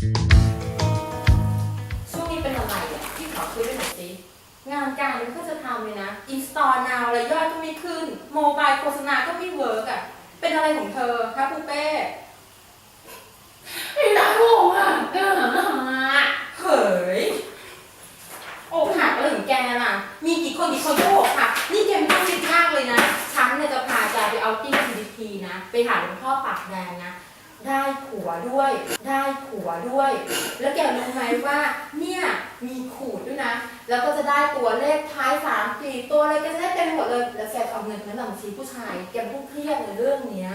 ช่วงนี้เป็นอะไรอะพี่ขอคุยด้วยหน่อยสิ งานการมันก็จะทำเลยนะ อินสตอลนาวอะยอดก็ไม่ขึ้น โมบายโฆษณาก็ไม่เวิร์กอะ เป็นอะไรของเธอคะปูเป้ไอ้นาโง่อะเออเฮ้ยอกหักอะไรของแกล่ะ มีกี่คนกี่คนก็อกหักนี่แกไม่ต้องคิดมากเลยนะ ฉันเนี่ยจะพาแกไปเอาติ้งทีดีพีนะ ไปหาหลวงพ่อปากแดงนะ ได้ผัวด้วย ได้ผัวด้วย แล้วแกรู้ไหมว่าเนี่ยมีขูดด้วยนะ แล้วก็จะได้ตัวเลขท้ายสามสี่ตัวอะไรก็จะได้เต็มหมดเลย แล้วแกเอาเงินนั้นมาบัญชีผู้ชาย แกพูดเครียดในเรื่องเนี้ย